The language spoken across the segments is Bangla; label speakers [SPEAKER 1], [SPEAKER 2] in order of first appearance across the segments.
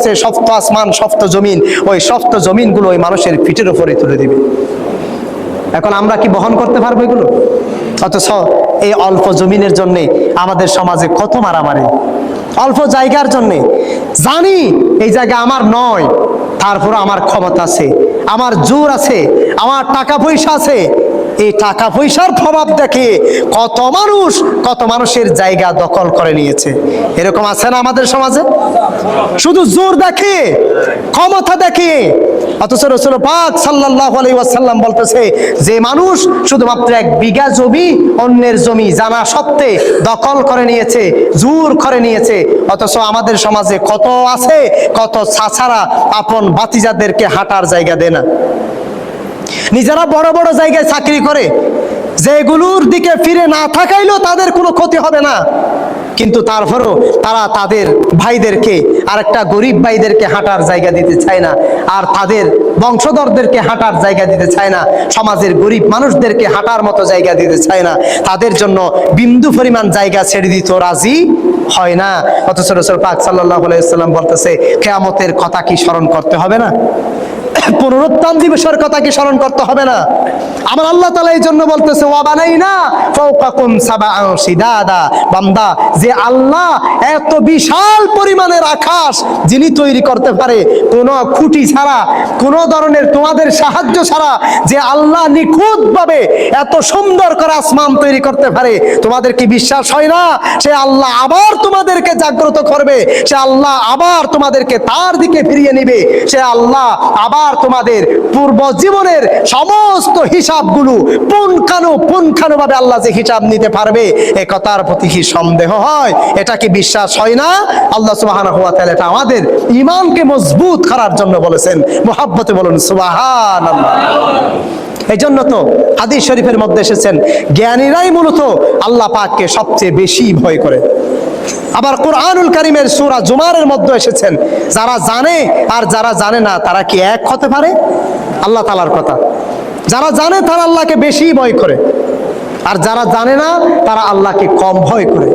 [SPEAKER 1] আছে শক্ত আসমান শক্ত জমিন, ওই শক্ত জমিনগুলো ওই মানুষের পিঠের উপরে তুলে দিবে। এখন আমরা কি বহন করতে পারব এগুলো? অথচ এই অল্প জমিনের জন্য আমাদের সমাজে কত মারামারি। অল্প জায়গার জন্য। জানি এই জায়গা আমার নয় তারপর আমার ক্ষমতা আছে, আমার জোর আছে, আমার টাকা পয়সা আছে এই টাকা পয়সার প্রভাব দেখে কত মানুষ, কত মানুষের জায়গা দখল করে নিয়েছে। এরকম আছে না আমাদের সমাজে? শুধু জোর দেখে, ক্ষমতা দেখে। অথচ রসুল পাক সাল্লাল্লাহু আলাইহি ওয়াসাল্লাম বলতেছে, যে মানুষ শুধুমাত্র এক বিঘা জমি, অন্যের জমি জানা সত্ত্বে দখল করে নিয়েছে, জোর করে নিয়েছে। অথচ আমাদের সমাজে কত আছে, কত ছাছাড়া আপন বাতিজাদেরকে হাঁটার জায়গা দেয় না। নিজেরা বড় বড় জায়গায় চাকরি করে, যেগুলোর দিকে ফিরে না থাকাইলেও তাদের কোনো ক্ষতি হবে না। কিন্তু তারপরও তারা তাদের ভাইদেরকে আর একটা গরিব ভাইদেরকে হাঁটার জায়গা দিতে চায় না, আর তাদের বংশধরদেরকে হাঁটার জায়গা দিতে চায় না, সমাজের গরিব মানুষদেরকে হাঁটার মতো জায়গা দিতে চায় না, তাদের জন্য বিন্দু পরিমাণ জায়গা ছেড়ে দিত রাজি হয় না। অথচ রসুল পাক সাল্লাহ আলাইসাল্লাম বলতেছে, কেয়ামতের কথা কি স্মরণ করতে হবে না? পুনরুত্থান দিবসের কথা কি স্মরণ করতে হবে না। আমার আল্লাহ তালা এই জন্য বলতেছে, ওয়া বানাই না বান্দা, যে আল্লাহ এত বিশাল পরিমাণের আকাশ যিনি তৈরি করতে পারে, কোনো খুঁটি ছাড়া, কোনো ধরনের তোমাদের সাহায্য ছাড়া, যে আল্লাহ নিখুঁত ভাবে এত সুন্দর করে আসমান তৈরি করতে পারে, তোমাদের কি বিশ্বাস হয় না? সে আল্লাহ আবার তোমাদেরকে জাগ্রত করবে, সে আল্লাহ আবার তোমাদেরকে তার দিকে ফিরিয়ে নিবে, সে আল্লাহ আবার তোমাদের পূর্ব জীবনের সমস্ত হিসাবগুলো পুনখানু ভাবে আল্লাহ যে হিসাব নিতে পারবে, এ কথার প্রতি কি সন্দেহ হয়? এটা কি বিশ্বাস হয় না? আল্লাহ সুবহানাহু ওয়া তাআলা এটা আমাদের ঈমানকে মজবুত করার জন্য বলেছেন। মুহাব্বতে বলুন, সুবহানাল্লাহ। এই জন্য তো হাদিস শরীফের মধ্যে এসেছেন, জ্ঞানীরাই মূলত আল্লাহ পাককে সবচেয়ে বেশি ভয় করে। আবার কোরআনুল কারিমের সুরা জুমারের মধ্যে এসেছেন। যারা জানে আর যারা জানে না, তারা কি এক হতে পারে? আল্লাহ তালার কথা। যারা জানে, তারা আল্লাহকে বেশি ভয় করে। আর যারা জানে না, তারা আল্লাহকে কম ভয় করে।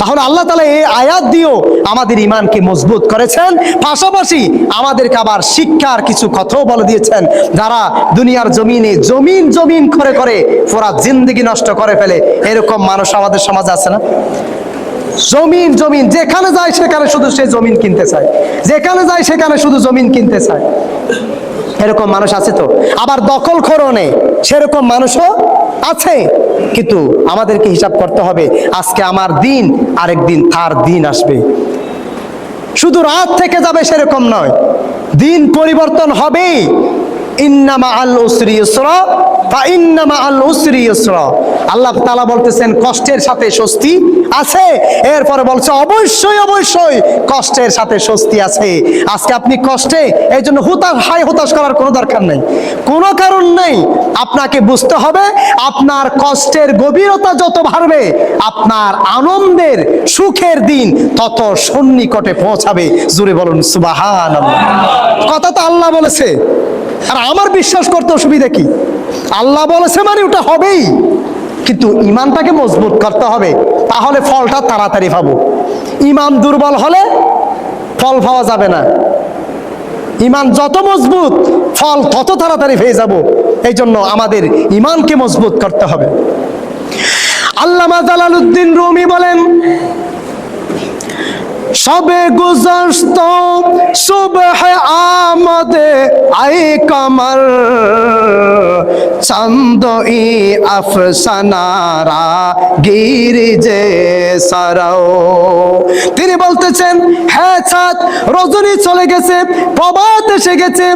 [SPEAKER 1] তাহলে আল্লাহ তালা এই আয়াত দিয়েও আমাদের ইমানকে মজবুত করেছেন। পাশাপাশি আমাদেরকে আবার শিক্ষার কিছু কথাও বলে দিয়েছেন। যারা দুনিয়ার জমিনে জমিন জমিন করে করে পুরা জিন্দগি নষ্ট করে ফেলে, এরকম মানুষ আমাদের সমাজে আছে না? জমিন জমিন। যেখানে যায় সেখানে শুধু সে জমিন কিনতে চায়। যেখানে যায় সেখানে শুধু জমিন কিনতে চায়। এরকম মানুষ আছে তো? আবার দখল খরণে সেরকম মানুষও আছে। কিন্তু আমাদেরকে হিসাব করতে হবে, আজকে আমার দিন, আরেক দিন তার দিন আসবে। শুধু রাত থেকে যাবে সেরকম নয়। দিন পরিবর্তন হবেই। ইন্নামা আল উসরি ফা ইন্নামা আল উসরি ইউসরা আল্লাহ তাআলা বলতেছেন, কষ্টের সাথে স্বস্তি আছে। এরপরে বলছে, অবশ্যই অবশ্যই কষ্টের সাথে স্বস্তি আছে। আজকে আপনি কষ্টে এই জন্য হুতাশ করার কোনো দরকার নেই। কারণ নেই, আপনাকে বুঝতে হবে, আপনার কষ্টের গভীরতা যত বাড়বে, আপনার আনন্দের সুখের দিন তত সন্নিকটে পৌঁছাবে। জুড়ে বলুন সুবাহান কথা তো আল্লাহ বলেছে। আর আমার বিশ্বাস করতে অসুবিধা কি? আল্লাহ বলেছে মানে ওটা হবেই। কিন্তু ইমানটাকে মজবুত করতে হবে, তাহলে ফলটা তাড়াতাড়ি পাবো। ইমান দুর্বল হলে ফল পাওয়া যাবে না। ইমান যত মজবুত, ফল তত তাড়াতাড়ি পেয়ে যাব। এই জন্য আমাদের ইমানকে মজবুত করতে হবে। আল্লামা জালালউদ্দিন রুমি বলেন সবে গুজস্ত সুবহ আমদে আই কমর। চন্দ ই আফসানারা গির যে সারাও। তিনি বলতেছেন হ্যাঁ ছাদ রজনী চলে গেছে, প্রভাত এসে গেছে,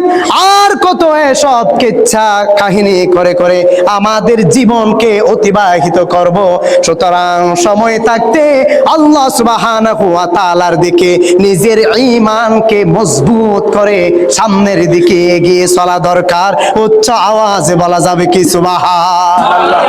[SPEAKER 1] আর কত এসব কিচ্ছা কাহিনী করে করে আমাদের জীবনকে অতিবাহিত করব। সুতরাং সময় থাকতে আল্লাহ সুবহানাহু ওয়া তাআলার দিকে, নিজের ঈমানকে মজবুত করে সামনের দিকে এগিয়ে চলা দরকার। উচ্চ আওয়াজে বলা যাবে কি সুবহানাল্লাহ